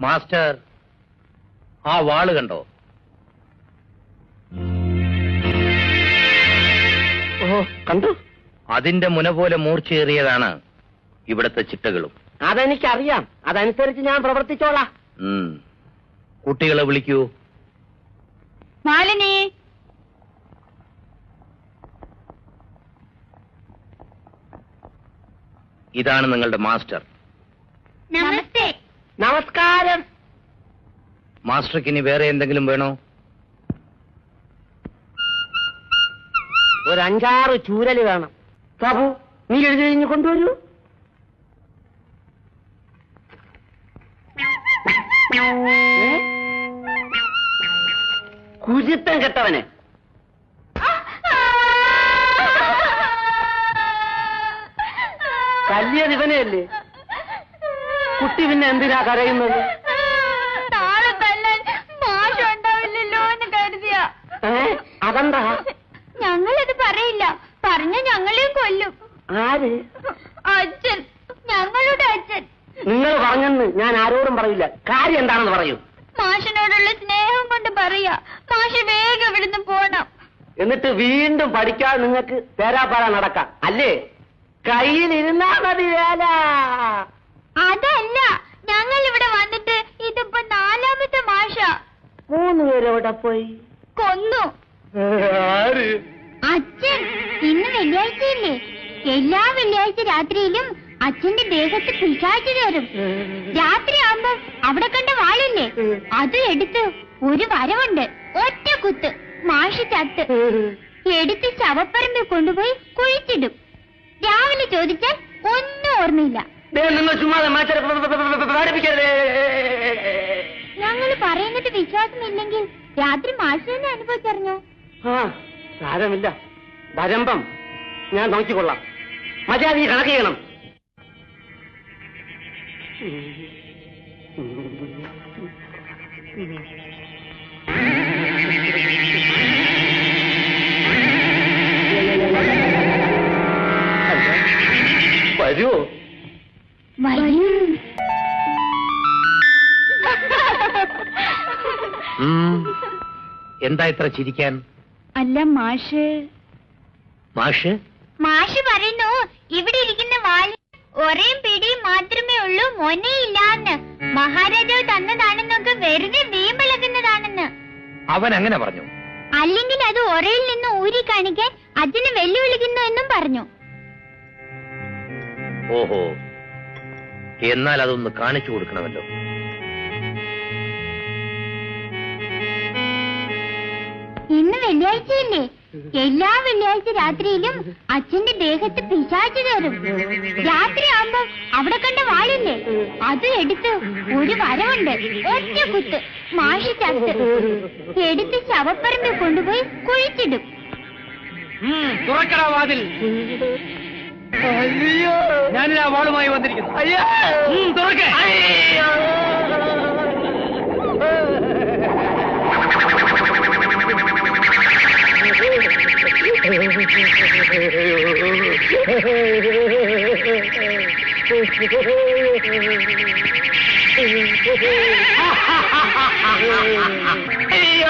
Master ആ വാൾ കണ്ടോ? ഓ കണ്ടു. അതിന്റെ മുന പോലെ മൂർച്ചയേറിയതാണ് ഇവിടത്തെ ചിട്ടകളും. അതെനിക്കറിയാം. അതനുസരിച്ച് ഞാൻ പ്രവർത്തിച്ചോളാം. കുട്ടികളെ വിളിക്കൂ. മാലിനി. ഇതാണ് നിങ്ങളുടെ മാസ്റ്റർ. നമസ്കാരം. മാസ്റ്റർക്ക് ഇനി വേറെ എന്തെങ്കിലും വേണോ? ഒരു അഞ്ചാറ് ചൂരൽ വേണം. സാബു നീ എഴുതി കഴിഞ്ഞ് കൊണ്ടുവരൂ? കുരുത്തം കെട്ടവനെ. കല്ലിയത് ഇവനെയല്ലേ കുട്ടി പിന്നെ എന്തിനാ കരയുന്നത്? നാളെ തല്ലാൻ മാഷ ഉണ്ടാവില്ലല്ലോ എന്ന് കരുതിയ. അതെന്താ? ഞങ്ങളത് പറയില്ല. പറഞ്ഞ ഞങ്ങളെയും കൊല്ലും. ആര്? അച്ഛൻ. ഞങ്ങളുടെ അച്ഛൻ. നിങ്ങൾ പറഞ്ഞെന്ന് ഞാൻ ആരോടും പറയില്ല. കാര്യം എന്താണെന്ന് പറയൂ. മാഷിനോടുള്ള സ്നേഹം കൊണ്ട് പറയാ. മാഷ് വേഗം ഇവിടുന്ന് പോണം. എന്നിട്ട് വീണ്ടും പഠിക്കാതെ നിങ്ങൾക്ക് തേരാപ്പാറ നടക്കാം. അല്ലേ? കയ്യിലിരുന്നാ മതി വേല ഞങ്ങൾ ഇവിടെ വന്നിട്ട് ഇതിപ്പോ നാലാമത്തെ മാഷ. മൂന്ന് പേരെവിടെ പോയി? കൊന്നു. ആര്? അച്ഛൻ. ഇന്ന് വെള്ളിയാഴ്ചയില്ലേ. എല്ലാ വെള്ളിയാഴ്ച രാത്രിയിലും അച്ഛന്റെ ദേഹത്ത് പിശാച്ചു കയറും രാത്രി ആവുമ്പോ അവിടെ കണ്ട വാളില്ലേ? അത് എടുത്ത് ഒരു വരവുണ്ട്. ഒറ്റ കുത്ത്. മാഷി ചത്ത്. എടുത്ത് ശവപ്പറമ്പിൽ കൊണ്ടുപോയി കുഴിച്ചിടും. രാവിലെ ചോദിച്ചാൽ ഒന്നും ഓർമ്മയില്ല. ദേ, നിങ്ങൾ ചുമ്മാ മാറ്റ പഠിപ്പിക്കരുതേ ഞങ്ങൾ പറയുന്നത് വിശ്വാസമില്ലെങ്കിൽ രാത്രി മാഷി അനുഭവിച്ചറിഞ്ഞു അനുഭവിച്ചറിഞ്ഞോ? ആ സാരമില്ല. വരമ്പം. ഞാൻ നോക്കിക്കൊള്ളാം. മര്യാദ കണക്ക് ചെയ്യണം. വരുമോ എന്താ ഇത്ര ചിരിക്കാൻ? അല്ല മാഷ്. മാഷ്? മാഷ് പറയുന്നു ഇവിടെ ഇരിക്കുന്ന വാൽ ഒരേ പിടിയും മാത്രമേ ഉള്ളൂ മൊനയില്ലാന്ന് മഹാരാജാവ് തന്നതാണെന്നൊക്കെ വെറുതെ വീമ്പളക്കുന്നതാണെന്ന് അവൻ അങ്ങനെ പറഞ്ഞു. അല്ലെങ്കിൽ അത് ഒരയിൽ നിന്ന് ഊരി കാണിക്കാൻ അച്ഛനെ വെല്ലുവിളിക്കുന്നു എന്നും പറഞ്ഞു. ഓഹോ. എന്നാൽ അതൊന്ന് കാണിച്ചു കൊടുക്കണമല്ലോ. ഇന്ന് വെള്ളിയാഴ്ചയല്ലേ എല്ലാ വെള്ളിയാഴ്ച രാത്രിയിലും അച്ഛന്റെ ദേഹത്ത് പിശാച് കയറും. രാത്രി ആവുമ്പോ അവിടെ കണ്ട വാളില്ലേ അത് എടുത്ത് ഒരു വരവുണ്ട്. ഒറ്റ കുത്ത്. മാഷി ചത്ത്. എടുത്ത് ശവപ്പറമ്പിൽ കൊണ്ടുപോയി കുഴിച്ചിടും. തുറക്കടാ വാതിൽ. അയ്യോ. ഞാനിതാ വാളുമായി വന്നിരിക്കുന്നു. തുറക്ക്. ハハハハハ!